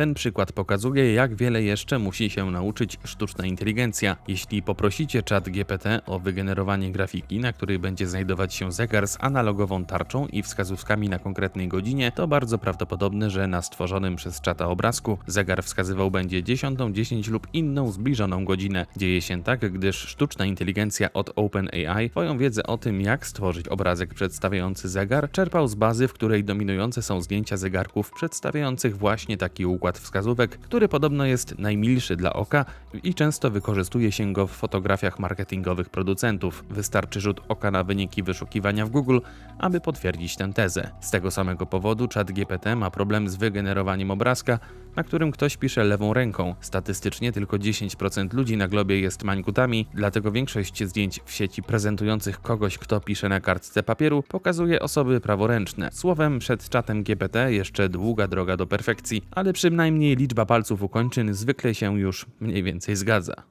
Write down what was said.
Ten przykład pokazuje, jak wiele jeszcze musi się nauczyć sztuczna inteligencja. Jeśli poprosicie czat GPT o wygenerowanie grafiki, na której będzie znajdować się zegar z analogową tarczą i wskazówkami na konkretnej godzinie, to bardzo prawdopodobne, że na stworzonym przez czata obrazku zegar wskazywał będzie 10.10 lub inną zbliżoną godzinę. Dzieje się tak, gdyż sztuczna inteligencja od OpenAI swoją wiedzę o tym, jak stworzyć obrazek przedstawiający zegar, czerpał z bazy, w której dominujące są zdjęcia zegarków przedstawiających właśnie taki układ wskazówek, który podobno jest najmilszy dla oka i często wykorzystuje się go w fotografiach marketingowych producentów. Wystarczy rzut oka na wyniki wyszukiwania w Google, aby potwierdzić tę tezę. Z tego samego powodu ChatGPT ma problem z wygenerowaniem obrazka, na którym ktoś pisze lewą ręką. Statystycznie tylko 10% ludzi na globie jest mańkutami, dlatego większość zdjęć w sieci prezentujących kogoś, kto pisze na kartce papieru, pokazuje osoby praworęczne. Słowem, przed czatem GPT jeszcze długa droga do perfekcji, ale przynajmniej liczba palców u kończyn zwykle się już mniej więcej zgadza.